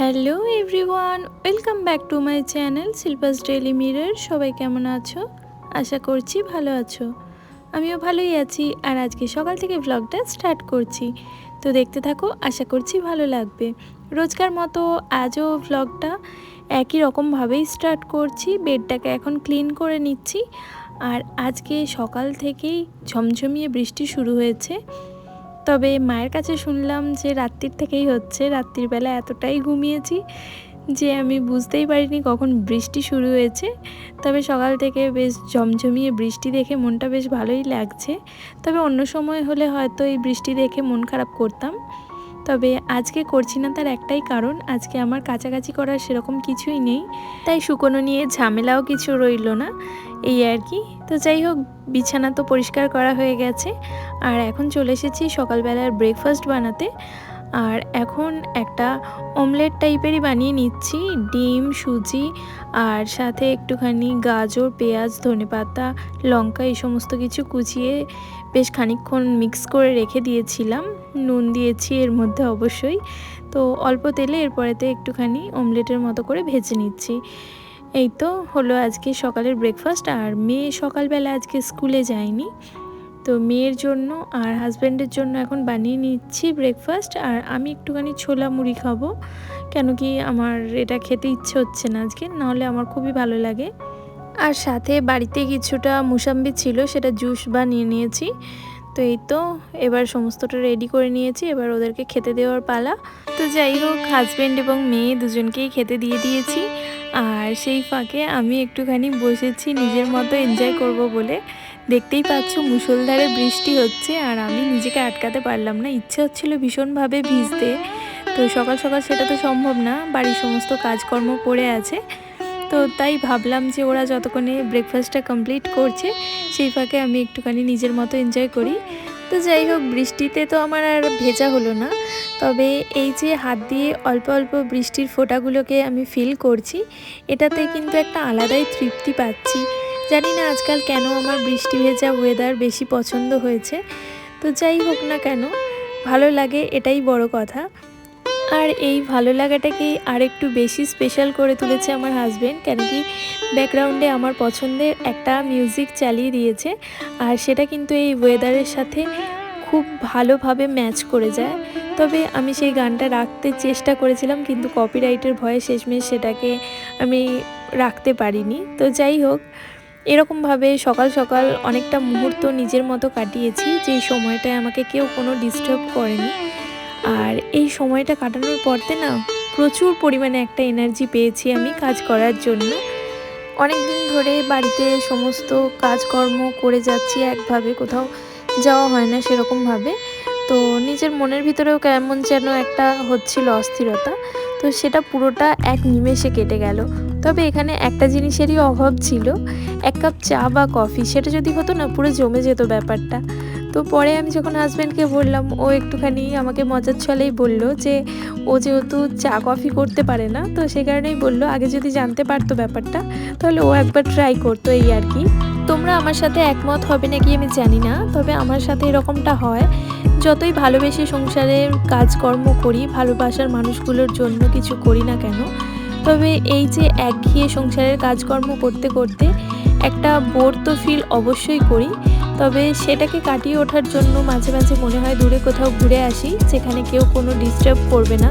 Hello everyone, welcome back to my channel Shilpa's daily mirror. সবাই কেমন আছো? আশা করছি ভালো আছো। আমিও ভালোই আছি আর আজকে সকাল থেকে ব্লগটা স্টার্ট করছি। তো দেখতে থাকো, আশা করছি ভালো লাগবে। রোজকার মতো আজও ব্লগটা একই রকমভাবেই স্টার্ট করছি। বেডটাকে এখন ক্লিন করে নিচ্ছি। আর আজকে সকাল থেকেই ঝমঝমিয়ে বৃষ্টি শুরু হয়েছে। তবে মায়ের কাছে শুনলাম যে রাত্রির থেকেই হচ্ছে, রাত্রির বেলা এতটাই ঘুমিয়েছি যে আমি বুঝতেই পারিনি কখন বৃষ্টি শুরু হয়েছে। তবে সকাল থেকে বেশ ঝমঝমিয়ে বৃষ্টি দেখে মনটা বেশ ভালোই লাগছে। তবে অন্য সময় হলে হয়তো এই বৃষ্টি দেখে মন খারাপ করতাম। তবে আজকে করছি না তার একটাই কারণ, আজকে আমার কাছাকাছি করার সেরকম কিছুই নেই। তাই শুকনো নিয়ে ঝামেলাও কিছু রইল না, এই আর কি। তো যাই হোক, বিছানা তো পরিষ্কার করা হয়ে গেছে। আর এখন চলে এসেছি সকালবেলার ব্রেকফাস্ট বানাতে। আর এখন একটা অমলেট টাইপেরই বানিয়ে নিচ্ছি, ডিম, সুজি, আর সাথে একটুখানি গাজর, পেঁয়াজ, ধনেপাতা, লঙ্কা, এই সমস্ত কিছু কুচিয়ে বেশ খানিকক্ষণ মিক্স করে রেখে দিয়েছিলাম। নুন দিয়েছি এর মধ্যে অবশ্যই। তো অল্প তেলে এরপরেতে একটুখানি অমলেটের মতো করে ভেজে নিচ্ছি। এই তো হলো আজকে সকালের ব্রেকফাস্ট আর মেয়ে সকালবেলা আজকে স্কুলে যায়নি। তো মেয়ের জন্য আর হাজব্যান্ডের জন্য এখন বানিয়ে নিচ্ছি ব্রেকফাস্ট আর আমি একটুখানি ছোলা মুড়ি খাব। কেন কি আমার এটা খেতে ইচ্ছে হচ্ছে না আজকে, নাহলে আমার খুবই ভালো লাগে। আর সাথে বাড়িতে কিছুটা মুসাম্বি ছিল, সেটা জুস বানিয়ে নিয়েছি। তো এই তো, এবার সমস্তটা রেডি করে নিয়েছি, এবার ওদেরকে খেতে দেওয়ার পালা। তো যাই হোক হাজব্যান্ড এবং মেয়ে দুজনকেই খেতে দিয়ে দিয়েছি। আর সেই ফাঁকে আমি একটুখানি বসেছি, নিজের মতো এনজয় করব বলে। দেখতেই পাচ্ছ মুসলধারে বৃষ্টি হচ্ছে, আর আমি নিজেকে আটকাতে পারলাম না। ইচ্ছে হচ্ছিল ভীষণভাবে ভিজতে। তো সকাল সকাল সেটা তো সম্ভব না, বাড়ির সমস্ত কাজকর্ম পড়ে আছে। তো তাই ভাবলাম যে ওরা যতক্ষণে ব্রেকফাস্টটা কমপ্লিট করছে, সেই ফাঁকে আমি একটুখানি নিজের মতো এনজয় করি। তো যাই হোক, বৃষ্টিতে তো আমার আর ভেজা হলো না। তবে এই যে হাত দিয়ে অল্প অল্প বৃষ্টির ফোঁটাগুলোকে আমি ফিল করছি, এটাতে কিন্তু একটা আলাদাই তৃপ্তি পাচ্ছি। জানি না আজকাল কেন আমার বৃষ্টি ভেজা ওয়েদার বেশি পছন্দ হয়েছে। তো যাই হোক না কেন, ভালো লাগে এটাই বড় কথা। আর এই ভালো লাগাটাকেই আর একটু বেশি স্পেশাল করে তুলেছে আমার হাজব্যান্ড কেন কি ব্যাকগ্রাউন্ডে আমার পছন্দের একটা মিউজিক চালিয়ে দিয়েছে। আর সেটা কিন্তু এই ওয়েদারের সাথে খুব ভালোভাবে ম্যাচ করে যায়। তবে আমি সেই গানটা রাখতে চেষ্টা করেছিলাম, কিন্তু কপিরাইটের ভয়ে শেষমেশ সেটাকে আমি রাখতে পারিনি। তো যাই হোক, এরকমভাবে সকাল সকাল অনেকটা মুহূর্ত নিজের মতো কাটিয়েছি, যেই সময়টায় আমাকে কেউ কোনো ডিস্টার্ব করেনি। আর এই সময়টা কাটানোর পরতে না প্রচুর পরিমাণে একটা এনার্জি পেয়েছি আমি কাজ করার জন্য। অনেক দিন ধরে বাড়িতে সমস্ত কাজকর্ম করে যাচ্ছি একভাবে, কোথাও যাওয়া হয় না সেরকমভাবে। তো নিজের মনের ভিতরেও কেমন যেন একটা হচ্ছিল অস্থিরতা। তো সেটা পুরোটা এক নিমেষে কেটে গেল। তবে এখানে একটা জিনিসেরই অভাব ছিল, এক কাপ চা বা কফি, সেটা যদি হতো না পুরো জমে যেত ব্যাপারটা। তো পরে আমি যখন হাজব্যান্ডকে বললাম, ও একটুখানি আমাকে মজার ছলেই বলল যে, ও যেহেতু চা কফি করতে পারে না, তো সে কারণেই বলল, আগে যদি জানতে পারতো ব্যাপারটা, তাহলে ও একবার ট্রাই করতো এই আর কি। তোমরা আমার সাথে একমত হবে নাকি আমি জানি না, তবে আমার সাথে এরকমটা হয়। যতই ভালোবেসে সংসারের কাজকর্ম করি, ভালোবাসার মানুষগুলোর জন্য কিছু করি না কেন, তবে এই যে একঘেয়ে সংসারের কাজকর্ম করতে করতে একটা বোর তো ফিল অবশ্যই করি। তবে সেটাকে কাটিয়ে ওঠার জন্য মাঝে মাঝে মনে হয় দূরে কোথাও ঘুরে আসি, যেখানে কেউ কোনো ডিস্টার্ব করবে না।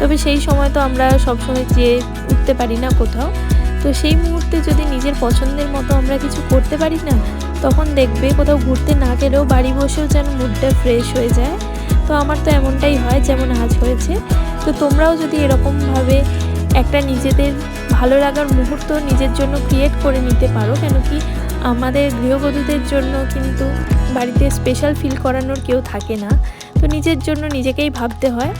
তবে সেই সময় তো আমরা সবসময় যেয়ে উঠতে পারি না কোথাও। তো সেই মুহূর্তে যদি নিজের পছন্দের মতো আমরা কিছু করতে পারি না, তখন দেখবে কোথাও ঘুরতে না গেলেও বাড়ি বসেও যেন মুডটা ফ্রেশ হয়ে যায়। তো আমার তো এমনটাই হয় যেমন আজ হয়েছে। তো তোমরাও যদি এরকমভাবে একটা নিজেদের ভালো লাগার মুহূর্ত নিজের জন্য ক্রিয়েট করে নিতে পারো, কেন কি আমাদের গৃহবধূদের জন্য কিন্তু বাড়িতে স্পেশাল ফিল করানোর কেউ থাকে না। তো নিজের জন্য নিজেকেই ভাবতে হয়।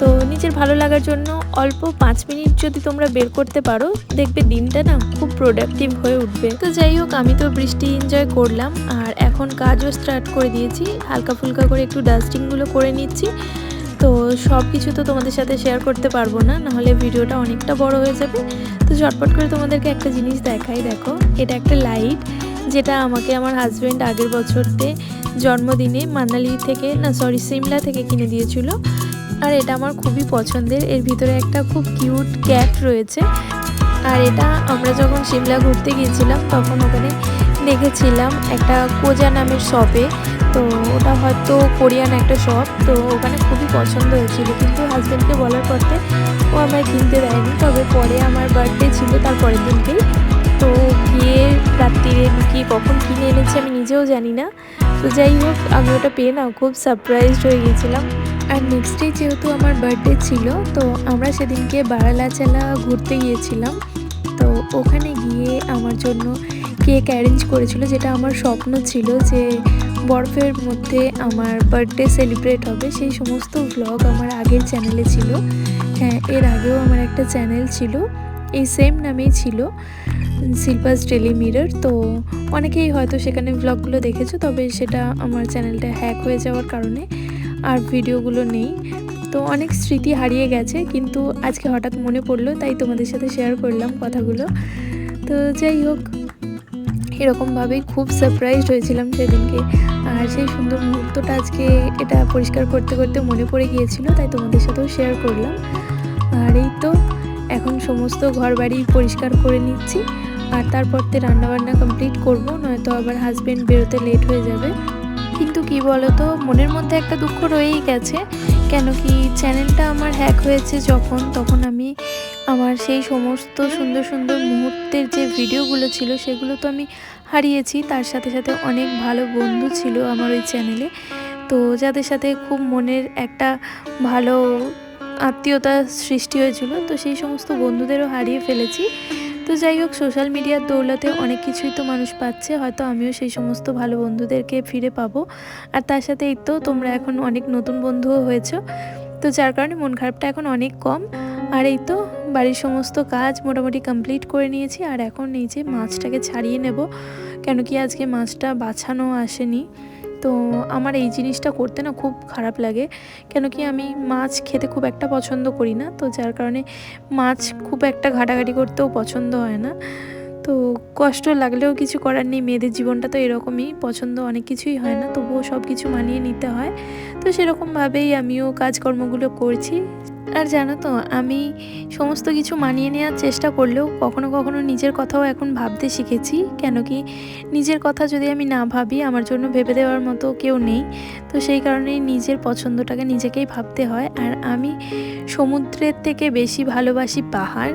তো নিজের ভালো লাগার জন্য অল্প পাঁচ মিনিট যদি তোমরা বের করতে পারো, দেখবে দিনটা না খুব প্রোডাক্টিভ হয়ে উঠবে। তো যাই হোক, আমি তো বৃষ্টি এনজয় করলাম। আর এখন কাজও স্টার্ট করে দিয়েছি। হালকা ফুলকা করে একটু ডাস্টিংগুলো করে নিচ্ছি। সব কিছু তো তোমাদের সাথে শেয়ার করতে পারব না, নাহলে ভিডিওটা অনেকটা বড় হয়ে যাবে। তো ঝটপট করে তোমাদেরকে একটা জিনিস দেখাই, দেখো। এটা একটা লাইট যেটা আমাকে আমার হাজব্যান্ড আগের বছরতে জন্মদিনে মানালি থেকে, না সরি সিমলা থেকে কিনে দিয়েছিল। আর এটা আমার খুবই পছন্দের। এর ভিতরে একটা খুব কিউট ক্যাট রয়েছে। আর এটা আমরা যখন সিমলা ঘুরতে গিয়েছিলাম, তখন ওখানে দেখেছিলাম একটা কোজা নামের শপে তো ওটা হয়তো কোরিয়ান একটা শপ তো ওখানে খুবই পছন্দ হয়েছিল। কিন্তু হাজব্যান্ডকে বলার পরতে ও আমায় কিনতে দেয়নি। তবে পরে আমার বার্থডে ছিল তার পরের দিনকেই। তো গিয়ে রাত্রিরে লুকিয়ে কখন কিনে এনেছি আমি নিজেও জানি না। তো যাই হোক, আমি ওটা পেয়ে না খুব সারপ্রাইজড হয়ে গিয়েছিলাম। আর নেক্সট ডে যেহেতু আমার বার্থডে ছিল, তো আমরা সেদিনকে বারালাচালা ঘুরতে গিয়েছিলাম। ওখানে গিয়ে আমার জন্য কেক অ্যারেঞ্জ করেছিল, যেটা আমার স্বপ্ন ছিল যে বরফের মধ্যে আমার বার্থডে সেলিব্রেট হবে। সেই সমস্ত ব্লগ আমার আগের চ্যানেলে ছিল। হ্যাঁ এর আগেও আমার একটা চ্যানেল ছিল। এই সেম নামেই ছিল শিল্পাস ডেলি মিরর তো অনেকেই হয়তো সেখানে ভ্লগগুলো দেখেছ, তবে সেটা আমার চ্যানেলটা হ্যাক হয়ে যাওয়ার কারণে আর ভিডিওগুলো নেই। তো অনেক স্মৃতি হারিয়ে গেছে, কিন্তু আজকে হঠাৎ মনে পড়ল, তাই তোমাদের সাথে শেয়ার করলাম কথাগুলো। তো যাই হোক, এরকমভাবেই খুব সারপ্রাইজড হয়েছিলাম সেদিনকে। আর সেই সুন্দর মুহূর্তটা আজকে এটা পরিষ্কার করতে করতে মনে পড়ে গিয়েছিল, তাই তোমাদের সাথেও শেয়ার করলাম। আর এই তো, এখন সমস্ত ঘর বাড়ি পরিষ্কার করে নিচ্ছি। আর তারপরতে রান্নাবান্না কমপ্লিট করব, নয়তো আবার হাজব্যান্ড বেরোতে লেট হয়ে যাবে। কিন্তু কি বলতো, মনের মধ্যে একটা দুঃখ রয়েই গেছে। কেন কি চ্যানেলটা আমার হ্যাক হয়েছে যখন, তখন আমি আমার সেই সমস্ত সুন্দর সুন্দর মুহূর্তের যে ভিডিওগুলো ছিল সেগুলো তো আমি হারিয়েছি। তার সাথে সাথে অনেক ভালো বন্ধু ছিল আমার ওই চ্যানেলে। তো যাদের সাথে খুব মনের একটা ভালো আত্মীয়তা সৃষ্টি হয়েছিল, তো সেই সমস্ত বন্ধুদেরও হারিয়ে ফেলেছি। তো যাই হোক সোশ্যাল মিডিয়ার দৌলতে অনেক কিছুই তো মানুষ পাচ্ছে। হয়তো আমিও সেই সমস্ত ভালো বন্ধুদেরকে ফিরে পাবো। আর তার সাথে এই তো তোমরা এখন অনেক নতুন বন্ধুও হয়েছো। তো যার কারণে মন খারাপটা এখন অনেক কম। আর এই তো বাড়ির সমস্ত কাজ মোটামুটি কমপ্লিট করে নিয়েছি। আর এখন এই যে মাছটাকে ছাড়িয়ে নেব। কেন কি আজকে মাছটা বাছানো আসেনি। তো আমার এই জিনিসটা করতে না খুব খারাপ লাগে। কেন কি আমি মাছ খেতে খুব একটা পছন্দ করি না। তো যার কারণে মাছ খুব একটা ঘাটাঘাটি করতেও পছন্দ হয় না। তো কষ্ট লাগলেও কিছু করার নেই। মেয়েদের জীবনটা তো এরকমই। পছন্দ অনেক কিছুই হয় না। তবুও সব কিছু মানিয়ে নিতে হয়। তো সেরকমভাবেই আমিও কাজকর্মগুলো করছি। আর জানো তো, আমি সমস্ত কিছু মানিয়ে নেওয়ার চেষ্টা করলেও কখনো কখনো নিজের কথাও এখন ভাবতে শিখেছি। কেন কি নিজের কথা যদি আমি না ভাবি, আমার জন্য ভেবে দেওয়ার মতো কেউ নেই। তো সেই কারণেই নিজের পছন্দটাকে নিজেকেই ভাবতে হয়। আর আমি সমুদ্রের থেকে বেশি ভালোবাসি পাহাড়।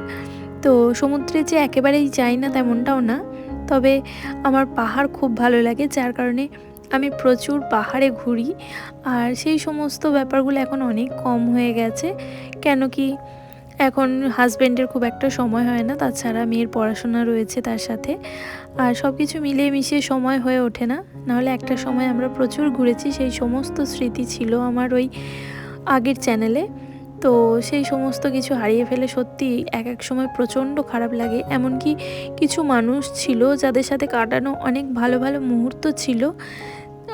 তো সমুদ্রে যে একেবারেই যাই না তেমনটাও না। তবে আমার পাহাড় খুব ভালো লাগে, যার কারণে আমি প্রচুর পাহাড়ে ঘুরি আর সেই সমস্ত ব্যাপারগুলো এখন অনেক কম হয়ে গেছে। কেন কি এখন হাজব্যান্ডের খুব একটা সময় হয় না, তাছাড়া মেয়ের পড়াশোনা রয়েছে তার সাথে। আর সব কিছু মিলিয়ে মিশিয়ে সময় হয়ে ওঠে না। নাহলে একটা সময় আমরা প্রচুর ঘুরেছি, সেই সমস্ত স্মৃতি ছিল আমার ওই আগের চ্যানেলে তো সেই সমস্ত কিছু হারিয়ে ফেলে সত্যি এক এক সময় প্রচণ্ড খারাপ লাগে। এমনকি কিছু মানুষ ছিল যাদের সাথে কাটানো অনেক ভালো ভালো মুহূর্ত ছিল।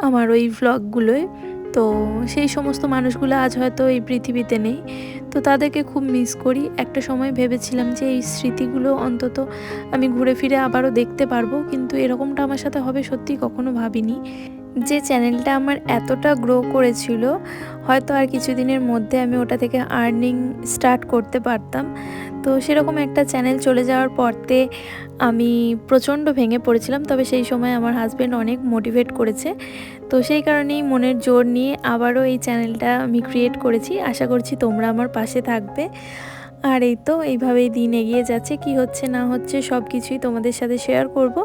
আমার ওই ভ্লগগুলোয় তো সেই সমস্ত মানুষগুলো আজ হয়তো এই পৃথিবীতে নেই। তো তাদেরকে খুব মিস করি। একটা সময় ভেবেছিলাম যে এই স্মৃতিগুলো অন্তত আমি ঘুরে ফিরে আবারও দেখতে পারব। কিন্তু এরকমটা আমার সাথে হবে সত্যি কখনো ভাবিনি। যে চ্যানেলটা আমার এতটা গ্রো করেছিল, হয়তো আর কিছুদিনের মধ্যে আমি ওটা থেকে আর্নিং স্টার্ট করতে পারতাম। তো সেরকম একটা চ্যানেল চলে যাওয়ার পরতে আমি প্রচণ্ড ভেঙে পড়েছিলাম, তবে সেই সময় আমার হাজব্যান্ড অনেক মোটিভেট করেছে। তো সেই কারণেই মনের জোর নিয়ে আবারও এই চ্যানেলটা আমি ক্রিয়েট করেছি। আশা করছি তোমরা আমার পাশে থাকবে। আর এই তো এইভাবেই দিন এগিয়ে যাচ্ছে, কি হচ্ছে না হচ্ছে সব কিছুই তোমাদের সাথে শেয়ার করব।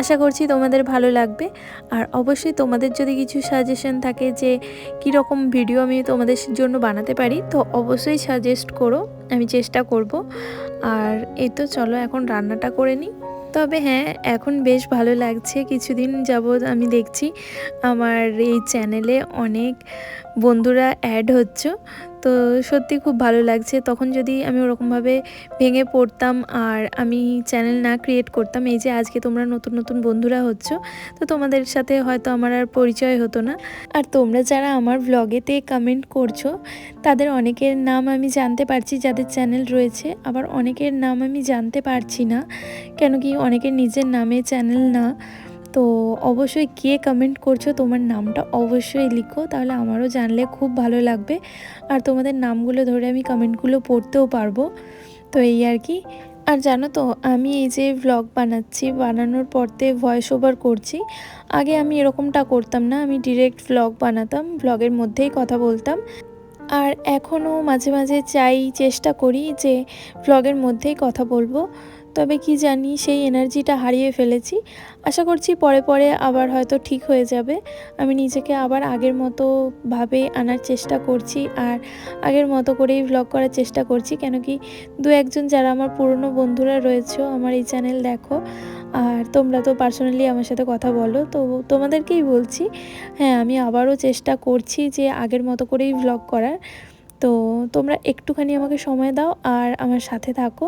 আশা করছি তোমাদের ভালো লাগবে। আর অবশ্যই তোমাদের যদি কিছু সাজেশন থাকে যে কীরকম ভিডিও আমি তোমাদের জন্য বানাতে পারি, তো অবশ্যই সাজেস্ট করো, আমি চেষ্টা করব। আর এই তো চলো এখন রান্নাটা করে নিই। তবে হ্যাঁ এখন বেশ ভালো লাগছে, কিছুদিন যাবৎ আমি দেখছি আমার এই চ্যানেলে অনেক বন্ধুরা অ্যাড হচ্ছে। তো সত্যি খুব ভালো লাগছে। তখন যদি আমি ওরকমভাবে ভেঙে পড়তাম আর আমি চ্যানেল না ক্রিয়েট করতাম, এই যে আজকে তোমরা নতুন নতুন বন্ধুরা হচ্ছ, তো তোমাদের সাথে হয়তো আমার আর পরিচয় হতো না। আর তোমরা যারা আমার ভ্লগেতে কমেন্ট করছ, তাদের অনেকের নাম আমি জানতে পারছি যাদের চ্যানেল রয়েছে। আবার অনেকের নাম আমি জানতে পারছি না, কেন কি অনেকের নিজের নামে চ্যানেল না। তো অবশ্যই কে কমেন্ট করছ, তোমার নামটা অবশ্যই লিখো, তাহলে আমারও জানলে খুব ভালো লাগবে। আর তোমাদের নামগুলো ধরে আমি কমেন্টগুলো পড়তেও পারব। তো এই আর কি। আর জানো তো, আমি এই যে ভ্লগ বানাচ্ছি, বানানোর পরতে ভয়েস ওভার করছি। আগে আমি এরকমটা করতাম না, আমি ডিরেক্ট ভ্লগ বানাতাম ভ্লগের মধ্যেই কথা বলতাম। আর এখনও মাঝে মাঝে চাই, চেষ্টা করি যে ভ্লগের মধ্যেই কথা বলব। তবে কি জানি সেই এনার্জিটা হারিয়ে ফেলেছি। আশা করছি পরে পরে আবার হয়তো ঠিক হয়ে যাবে। আমি নিজেকে আবার আগের মতো ভাবে আনার চেষ্টা করছি আর আগের মতো করেই ভ্লগ করার চেষ্টা করছি। কেন কি দু একজন যারা আমার পুরনো বন্ধুরা রয়েছে, আমার এই চ্যানেল দেখো। আর তোমরা তো পার্সোনালি আমার সাথে কথা বলো, তো তোমাদেরকেই বলছি হ্যাঁ আমি আবারও চেষ্টা করছি যে আগের মতো করেই ভ্লগ করার। তো তোমরা একটুখানি আমাকে সময় দাও আর আমার সাথে থাকো।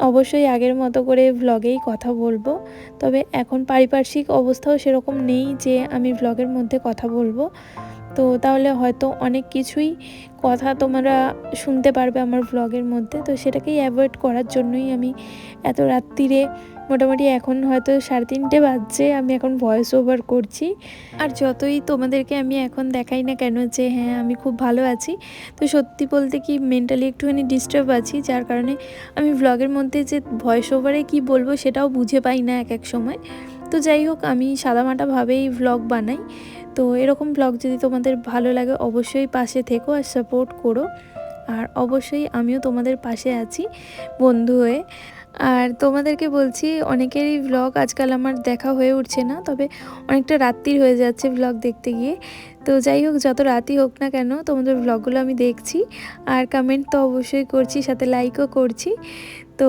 অবশ্যই আগের মতো করে ভ্লগেই কথা বলব। তবে এখন পারিপার্শ্বিক অবস্থাও সেরকম নেই যে আমি ভ্লগের মধ্যে কথা বলব। তো তাহলে হয়তো অনেক কিছুই কথা তোমরা শুনতে পারবে আমার ভ্লগের মধ্যে। তো সেটাকেই অ্যাভয়েড করার জন্যই আমি এত রাত্রিরে মোটামুটি এখন হয়তো সাড়ে তিনটে বাজছে আমি এখন ভয়েস ওভার করছি। আর যতই তোমাদেরকে আমি এখন দেখাই না কেন যে হ্যাঁ আমি খুব ভালো আছি তো সত্যি বলতে কি মেন্টালি একটুখানি ডিস্টার্ব আছি যার কারণে আমি ভ্লগের মধ্যে যে ভয়েস ওভারে কী বলব সেটাও বুঝে পাই না এক এক সময়। তো যাই হোক আমি সাদামাটাভাবেই ভ্লগ বানাই। তো এরকম ব্লগ যদি তোমাদের ভালো লাগে অবশ্যই পাশে থেকো আর সাপোর্ট করো। আর অবশ্যই আমিও তোমাদের পাশে আছি বন্ধু হয়ে। আর তোমাদেরকে বলছি, অনেকেরই ভ্লগ আজকাল আমার দেখা হয়ে উঠছে না, তবে অনেকটা রাত্রির হয়ে যাচ্ছে ভ্লগ দেখতে গিয়ে। তো যাই হোক, যত রাতই হোক না কেন, তোমাদের ভ্লগগুলো আমি দেখছি, আর কমেন্ট তো অবশ্যই করছি, সাথে লাইকও করছি। তো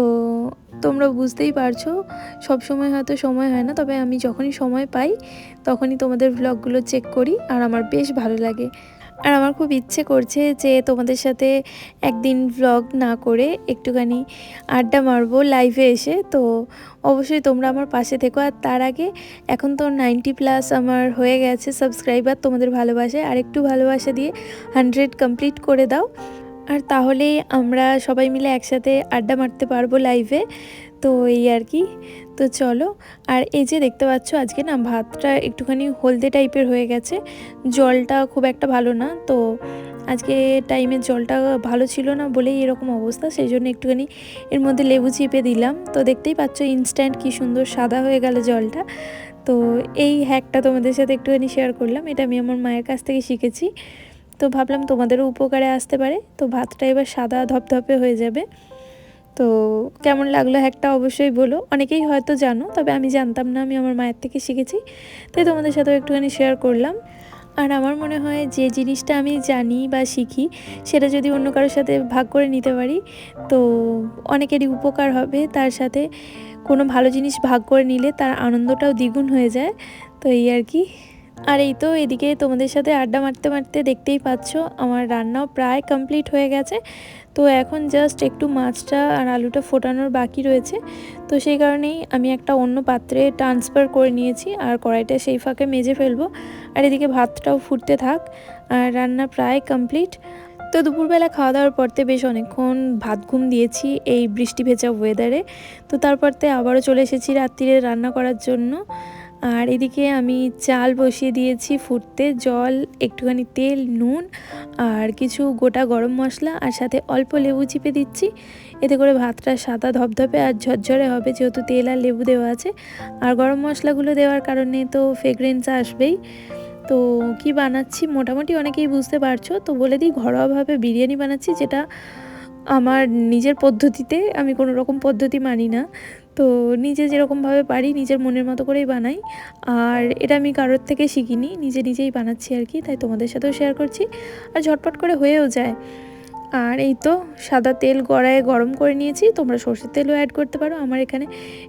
তোমরা বুঝতেই পারছ সব সময় হয়তো সময় হয় না, তবে আমি যখনই সময় পাই, তখনই তোমাদের ভ্লগগুলো চেক করি, আর আমার বেশ ভালো লাগে। আর আমার খুব ইচ্ছে করছে যে তোমাদের সাথে একদিন ভ্লগ না করে একটুখানি আড্ডা মারবো লাইভে এসে। তো অবশ্যই তোমরা আমার পাশে থেকো। আর তার আগে এখন তো নাইনটি প্লাস আমার হয়ে গেছে সাবস্ক্রাইবার তোমাদের ভালোবাসায় আর একটু ভালোবাসা দিয়ে হান্ড্রেড কমপ্লিট করে দাও। আর তাহলেই আমরা সবাই মিলে একসাথে আড্ডা মারতে পারব লাইভে তো এই আর কি। তো চলো, আর এই যে দেখতে পাচ্ছ আজকে না ভাতটা একটুখানি হলদে টাইপের হয়ে গেছে। জলটা খুব একটা ভালো না, তো আজকে টাইমের জলটা ভালো ছিল না বলেই এরকম অবস্থা, সেই জন্য একটুখানি এর মধ্যে লেবু চিপে দিলাম। তো দেখতেই পাচ্ছ ইনস্ট্যান্ট কি সুন্দর সাদা হয়ে গেল জলটা। তো এই হ্যাকটা তোমাদের সাথে একটুখানি শেয়ার করলাম, এটা আমি আমার মায়ের কাছ থেকে শিখেছি। তো ভাবলাম তোমাদেরও উপকারে আসতে পারে, তো ভাতটা এবার সাদা ধপধপে হয়ে যাবে। তো কেমন লাগল হ্যাকটা অবশ্যই বলো। অনেকেই হয়তো জানো, তবে আমি জানতাম না, আমি আমার মায়ের থেকে শিখেছি। তাই তোমাদের সাথেও একটুখানি শেয়ার করলাম। আর আমার মনে হয় যে জিনিসটা আমি জানি বা শিখি, সেটা যদি অন্য কারোর সাথে ভাগ করে নিতে পারি, তো অনেকেরই উপকার হবে। তার সাথে কোনো ভালো জিনিস ভাগ করে নিলে তার আনন্দটাও দ্বিগুণ হয়ে যায়। তো এই আর কি। আর এই তো এদিকে তোমাদের সাথে আড্ডা মারতে মারতে দেখতেই পাচ্ছ, আমার রান্নাও প্রায় কমপ্লিট হয়ে গেছে। তো এখন জাস্ট একটু মাছটা আর আলুটা ফোটানোর বাকি রয়েছে। তো সেই কারণেই আমি একটা অন্য পাত্রে ট্রান্সফার করে নিয়েছি আর কড়াইটা সেই ফাঁকে মেজে ফেলব। আর এদিকে ভাতটাও ফুটতে থাক আর রান্না প্রায় কমপ্লিট তো দুপুরবেলা খাওয়া দাওয়ার পরতে বেশ অনেকক্ষণ ভাত ঘুম দিয়েছি এই বৃষ্টি ভেজা ওয়েদারে তো তারপরতে আবারও চলে এসেছি রাত্রিরে রান্না করার জন্য। আর এদিকে আমি চাল বসিয়ে দিয়েছি ফুটতে, জল, একটুখানি তেল, নুন আর কিছু গোটা গরম মশলা আর সাথে অল্প লেবু চিপে দিচ্ছি। এতে করে ভাতটা সাদা ধপধপে আর ঝরঝরে হবে যেহেতু তেল আর লেবু দেওয়া আছে। আর গরম মশলাগুলো দেওয়ার কারণে তো ফ্রেগরেন্স আসবেই। তো কি বানাচ্ছি মোটামুটি অনেকেই বুঝতে পারছ। তো বলে দিই, ঘরোয়াভাবে বিরিয়ানি বানাচ্ছি যেটা আমার নিজের পদ্ধতিতে আমি কোনো রকম পদ্ধতি মানি না। তো নিজে যেরকমভাবে পারি নিজের মনের মতো করেই বানাই। আর এটা আমি কারোর থেকে শিখিনি, নিজে নিজেই বানাচ্ছি আর কি, তাই তোমাদের সাথেও শেয়ার করছি। আর ঝটপট করে হয়েও যায়। আর এই তো সাদা তেল গড়ায় গরম করে নিয়েছি, তোমরা সর্ষের তেলও অ্যাড করতে পারো। আমার এখানে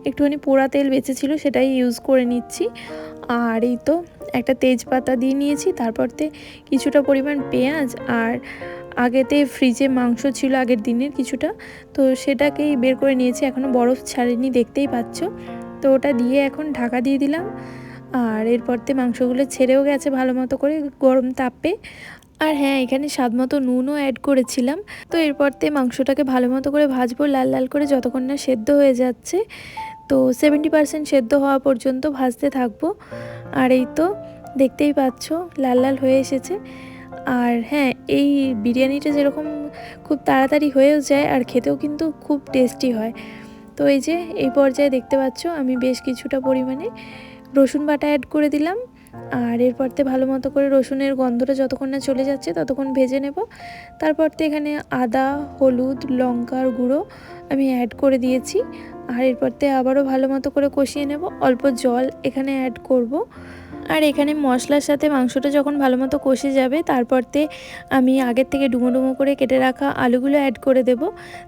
একটুখানি পোড়া তেল বেঁচেছিলো সেটাই ইউজ করে নিচ্ছি। আর এই তো একটা তেজপাতা দিয়ে নিয়েছি, তারপরতে কিছুটা পরিমাণ পেঁয়াজ আর আগেতে ফ্রিজে মাংস ছিল, আগের দিনের কিছুটা। তো সেটাকেই বের করে নিয়েছি এখনও বরফ ছাড়েনি, দেখতেই পাচ্ছ। তো ওটা দিয়ে এখন ঢাকা দিয়ে দিলাম। আর এরপরতে মাংসগুলো ছেড়েও গেছে ভালো মতো করে গরম তাপে। আর হ্যাঁ এখানে স্বাদ মতো নুনও অ্যাড করেছিলাম। তো এরপরতে মাংসটাকে ভালো মতো করে ভাজবো, লাল লাল করে যতক্ষণ না সেদ্ধ হয়ে যাচ্ছে। তো সেভেন্টি পার্সেন্ট সেদ্ধ হওয়া পর্যন্ত ভাজতে থাকব। আর এই তো, দেখতেই পাচ্ছ, লাল লাল হয়ে এসেছে। আর হ্যাঁ এই বিরিয়ানিটা যেরকম খুব তাড়াতাড়ি হয়েও যায় আর খেতেও কিন্তু খুব টেস্টি হয়। তো এই যে, এই পর্যায়ে দেখতে পাচ্ছ আমি বেশ কিছুটা পরিমাণে রসুন বাটা অ্যাড করে দিলাম। আর এরপরতে ভালো মতো করে রসুনের গন্ধটা যতক্ষণ না চলে যাচ্ছে ততক্ষণ ভেজে নেব। তারপরতে এখানে আদা, হলুদ, লঙ্কার গুঁড়ো আমি অ্যাড করে দিয়েছি। আর এরপরতে আবারও ভালো মতো করে কষিয়ে নেব। অল্প জল এখানে অ্যাড করব। আর এখানে মশলার সাথে মাংসটা যখন ভালো মতো কষে যাবে তারপরতে আমি আগের থেকে ডুমো ডুমো করে কেটে রাখা আলুগুলো অ্যাড করে দেব।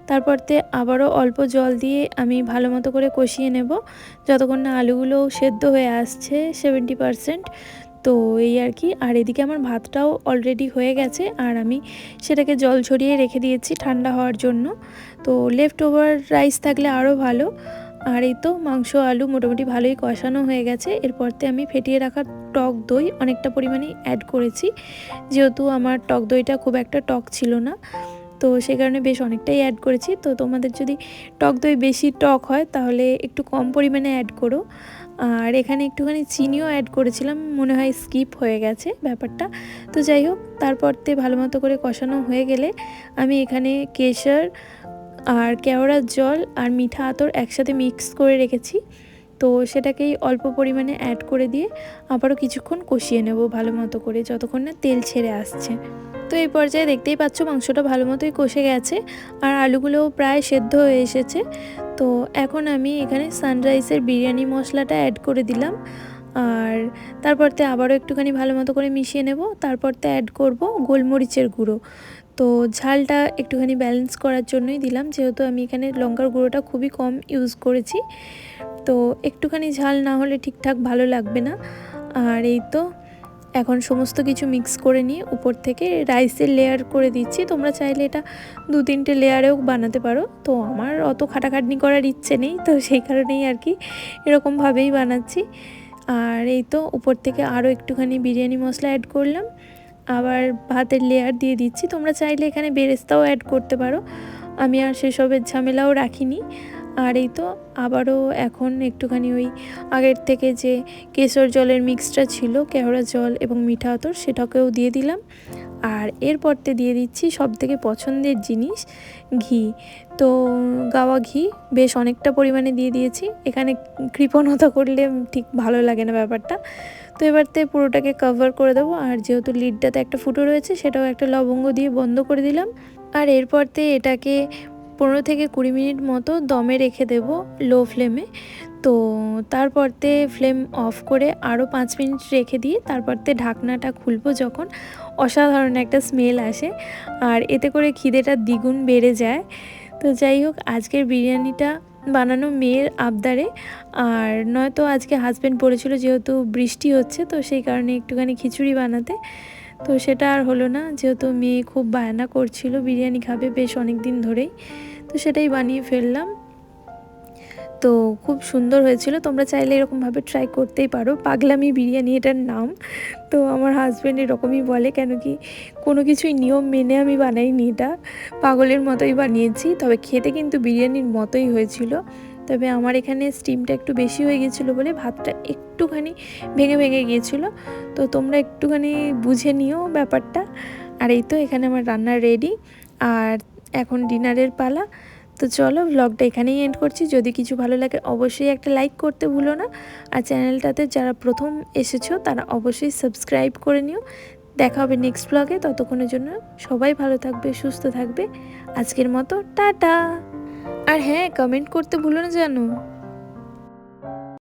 তারপরতে আবারও অল্প জল দিয়ে আমি ভালো মতো করে কষিয়ে নেব। যতক্ষণ না আলুগুলো সেদ্ধ হয়ে আসছে সেভেন্টি পারসেন্ট তো এই আর কি। আর এদিকে আমার ভাতটাও অলরেডি হয়ে গেছে, আর আমি সেটাকে জল ছড়িয়ে রেখে দিয়েছি ঠান্ডা হওয়ার জন্য। তো লেফট ওভার রাইস থাকলে আরও ভালো। আর এই তো মাংস, আলু মোটামুটি ভালোই কষানো হয়ে গেছে। এরপরতে আমি ফেটিয়ে রাখা টক দই অনেকটা পরিমাণে অ্যাড করেছি। যেহেতু আমার টক দইটা খুব একটা টক ছিল না, তো সে কারণে বেশ অনেকটাই অ্যাড করেছি। তো তোমাদের যদি টক দই বেশি টক হয়, তাহলে একটু কম পরিমাণে অ্যাড করো। আর এখানে একটুখানি চিনিও অ্যাড করেছিলাম, মনে হয় স্কিপ হয়ে গেছে ব্যাপারটা। তো যাই হোক তারপরতে ভালো মতো করে কষানো হয়ে গেলে আমি এখানে কেশর আর কেওড়ার জল আর মিঠা আতর একসাথে মিক্স করে রেখেছি। তো সেটাকেই অল্প পরিমাণে অ্যাড করে দিয়ে আবারও কিছুক্ষণ কষিয়ে নেব ভালো মতো করে যতক্ষণ না তেল ছেড়ে আসছে। তো এই পর্যায়ে দেখতেই পাচ্ছ মাংসটা ভালো মতোই কষে গেছে আর আলুগুলোও প্রায় সেদ্ধ হয়ে এসেছে। তো এখন আমি এখানে সানরাইসের বিরিয়ানি মশলাটা অ্যাড করে দিলাম। আর তারপরতে আবারও একটুখানি ভালো মতো করে মিশিয়ে নেব। তারপরতে অ্যাড করব গোলমরিচের গুঁড়ো। তো ঝালটা একটুখানি ব্যালেন্স করার জন্যই দিলাম। যেহেতু আমি এখানে লঙ্কার গুঁড়োটা খুবই কম ইউজ করেছি। তো একটুখানি ঝাল না হলে ঠিকঠাক ভালো লাগবে না। আর এই তো এখন সমস্ত কিছু মিক্স করে নিয়ে উপর থেকে রাইসের লেয়ার করে দিচ্ছি। তোমরা চাইলে এটা দু তিনটে লেয়ারেও বানাতে পারো। তো আমার অত খাটাখাটনি করার ইচ্ছে নেই। তো সেই কারণেই আর কি এরকমভাবেই বানাচ্ছি। আর এই তো উপর থেকে আরও একটুখানি বিরিয়ানি মশলা অ্যাড করলাম। আবার ভাতের লেয়ার দিয়ে দিচ্ছি। তোমরা চাইলে এখানে বেরেস্তাও অ্যাড করতে পারো। আমি আর সেসবের ঝামেলাও রাখিনি। আর এই তো আবারও এখন একটুখানি ওই আগের থেকে যে কেশর জলের মিক্সটা ছিল, কেওড়া জল এবং মিঠা আতর, সেটাকেও দিয়ে দিলাম। আর এরপরতে দিয়ে দিচ্ছি সব থেকে পছন্দের জিনিস, ঘি। তো গাওয়া ঘি বেশ অনেকটা পরিমাণে দিয়ে দিয়েছি। এখানে কৃপণতা করলে ঠিক ভালো লাগে না ব্যাপারটা। তো এবারতে পুরোটাকে কভার করে দেবো। আর যেহেতু লিডটাতে একটা ফুটো রয়েছে, সেটাও একটা লবঙ্গ দিয়ে বন্ধ করে দিলাম। আর এরপরতে এটাকে পনেরো থেকে কুড়ি মিনিট মতো দমে রেখে দেব লো ফ্লেমে তো তারপরতে ফ্লেম অফ করে আরও পাঁচ মিনিট রেখে দিয়ে তারপরতে ঢাকনাটা খুলবো যখন। অসাধারণ একটা স্মেল আসে। আর এতে করে খিদেটা দ্বিগুণ বেড়ে যায়। তো যাই হোক, আজকের বিরিয়ানিটা বানানো মেয়ের আবদারে। আর নয়তো আজকে হাজব্যান্ড বলেছিল যেহেতু বৃষ্টি হচ্ছে, তো সেই কারণে একটুখানি খিচুড়ি বানাতে। তো সেটা আর হলো না, যেহেতু মেয়ে খুব বায়না করছিল, বিরিয়ানি খাবে বেশ অনেক দিন ধরেই। তো সেটাই বানিয়ে ফেললাম। তো খুব সুন্দর হয়েছিল। তোমরা চাইলে এরকমভাবে ট্রাই করতেই পারো। পাগলামি বিরিয়ানি এটার নাম। তো আমার হাজব্যান্ড এরকমই বলে, কেন কি কোনো কিছুই নিয়ম মেনে আমি বানাইনি এটা। পাগলের মতোই বানিয়েছি। তবে খেতে কিন্তু বিরিয়ানির মতোই হয়েছিল। তবে আমার এখানে স্টিমটা একটু বেশি হয়ে গিয়েছিল বলে ভাতটা একটুখানি ভেঙে ভেঙে গিয়েছিল। তো তোমরা একটুখানি বুঝে নিও ব্যাপারটা। আর এই তো এখানে আমার রান্না রেডি আর এখন ডিনারের পালা। তো চলো ব্লগটা এখানেই এন্ড করছি। যদি কিছু ভালো লাগে অবশ্যই একটা লাইক করতে ভুলো না। আর চ্যানেলটাতে যারা প্রথম এসেছ, তারা অবশ্যই সাবস্ক্রাইব করে নিও। দেখা হবে নেক্সট ব্লগে ততক্ষণের জন্য সবাই ভালো থাকবে, সুস্থ থাকবে। আজকের মতো, টাটা! আর হ্যাঁ কমেন্ট করতে ভুলো না জানো?